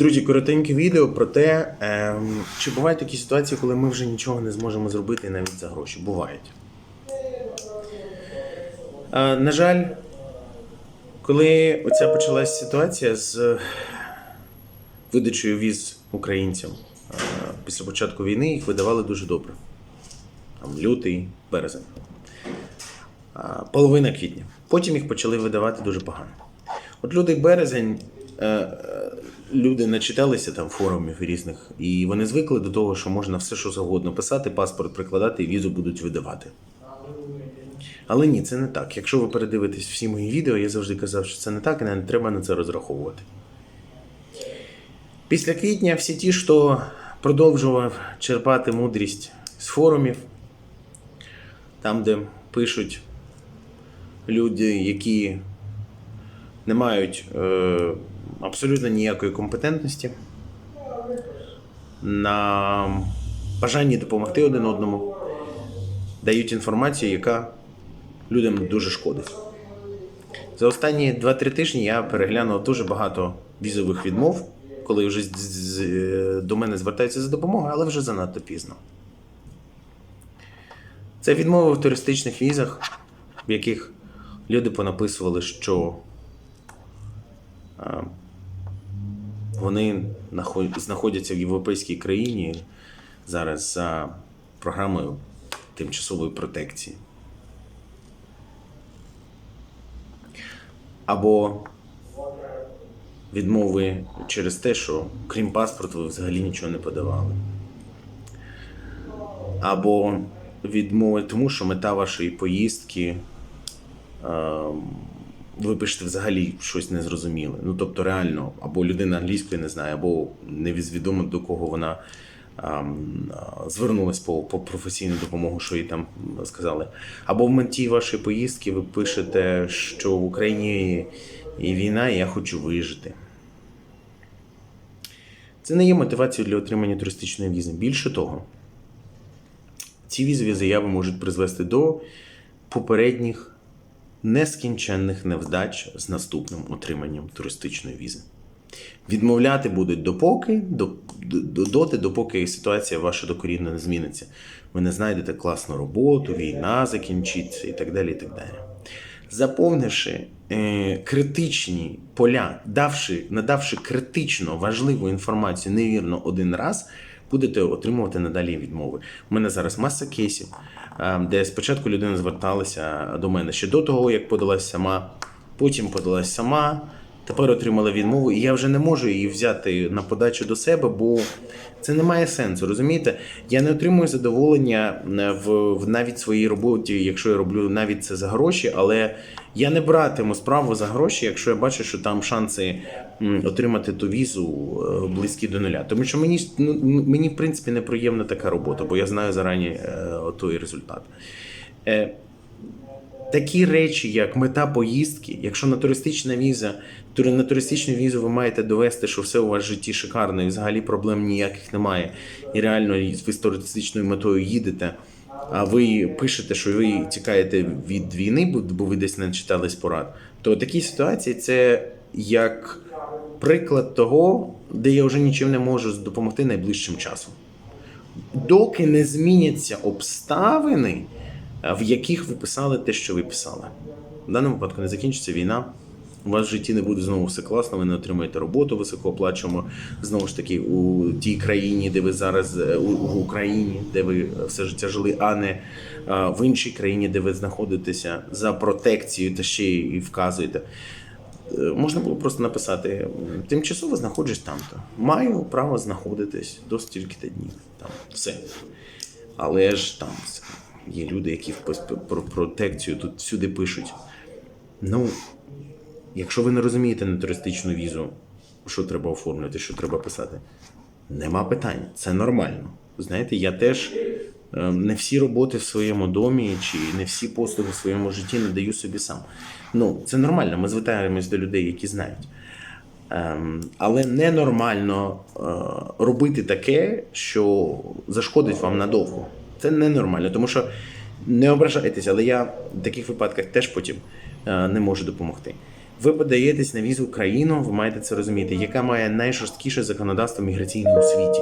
Друзі, коротеньке відео про те, ем, чи бувають такі ситуації, коли ми вже нічого не зможемо зробити навіть за гроші. Бувають. Е, на жаль, коли оця почалась ситуація з видачею віз українцям е, після початку війни, їх видавали дуже добре. Там лютий, березень. А, половина квітня. Потім їх почали видавати дуже погано. От лютий березень е, е, люди начиталися там форумів різних, і вони звикли до того, що можна все, що завгодно писати, паспорт прикладати і візу будуть видавати. Але ні, це не так. Якщо ви передивитесь всі мої відео, я завжди казав, що це не так, і не треба на це розраховувати. Після квітня всі ті, хто продовжував черпати мудрість з форумів, там, де пишуть люди, які не мають е, абсолютно ніякої компетентності, на бажанні допомогти один одному, дають інформацію, яка людям дуже шкодить. За останні 2-3 тижні я переглянув дуже багато візових відмов, коли вже е, до мене звертаються за допомогою, але вже занадто пізно. Це відмови в туристичних візах, в яких люди понаписували, що а, вони знаходяться в європейській країні зараз за програмою тимчасової протекції. Або відмови через те, що крім паспорту ви взагалі нічого не подавали. Або відмови тому, що мета вашої поїздки ем, ви пишете взагалі щось незрозуміле. Ну тобто, реально, або людина англійської не знає, або невідомо до кого вона ем, звернулась по, по професійну допомогу, що їй там сказали. Або в меті вашої поїздки ви пишете, що в Україні і війна, і я хочу вижити. Це не є мотивацією для отримання туристичної візи. Більше того, ці візові заяви можуть призвести до попередніх нескінченних невдач з наступним отриманням туристичної візи. Відмовляти будуть допоки, до, до, доти, допоки ситуація ваша докорінно не зміниться. Ви не знайдете класну роботу, війна закінчиться і так далі. І так далі. Заповнивши е, критичні поля, давши, надавши критично важливу інформацію невірно один раз, будете отримувати надалі відмови. У мене зараз маса кейсів, е, де спочатку людина зверталася до мене ще до того, як подалась сама, потім подалась сама. Тепер отримала відмову, і я вже не можу її взяти на подачу до себе, бо це не має сенсу. Розумієте? Я не отримую задоволення е, в, в навіть своїй роботі, якщо я роблю навіть це за гроші, але я не братиму справу за гроші, якщо я бачу, що там шанси отримати ту візу е, близькі до нуля. Тому що мені ну, мені в принципі неприємна така робота, бо я знаю зарані е, той результат. Такі речі, як мета поїздки, якщо на туристична віза, на туристичну візу ви маєте довести, що все у вас в житті шикарно і взагалі проблем ніяких немає, і реально ви з туристичною метою їдете. А ви пишете, що ви тікаєте від війни, бо- ви десь не читались порад. То такі ситуації це як приклад того, де я вже нічим не можу допомогти найближчим часом доки не зміняться обставини, в яких ви писали те, що ви писали. В даному випадку не закінчиться війна. У вас в житті не буде знову все класно, ви не отримаєте роботу високооплачуємо знову ж таки у тій країні, де ви зараз е, в Україні, де ви все життя жили, а не е, в іншій країні, де ви знаходитеся за протекцією та ще й вказуєте. Е, Можна було просто написати тимчасово знаходжусь там-то. Маю право знаходитись до стільки-то днів. Там все. Але ж там є люди, які в про протекцію тут всюди пишуть. Ну, якщо ви не розумієте на туристичну візу, що треба оформлювати, що треба писати, нема питань, це нормально. Знаєте, я теж е, не всі роботи в своєму домі чи не всі послуги в своєму житті не даю собі сам. Ну, це нормально, ми звертаємось до людей, які знають. Ем, але ненормально е, робити таке, що зашкодить вам надовго. Це ненормально, тому що не ображайтеся, але я в таких випадках теж потім е, не можу допомогти. ви подаєтесь на візу країну, ви маєте це розуміти, яка має найжорсткіше законодавство міграційне у світі.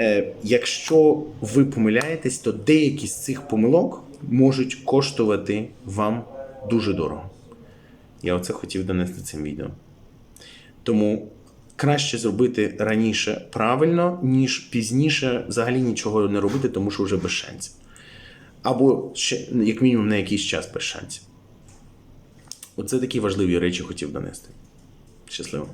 Е, якщо ви помиляєтесь, то деякі з цих помилок можуть коштувати вам дуже дорого. Я оце хотів донести цим відео. Тому краще зробити раніше правильно, ніж пізніше взагалі нічого не робити, тому що вже без шансів. Або ще, як мінімум, на якийсь час без шансів. Оце такі важливі речі хотів донести. Щасливо.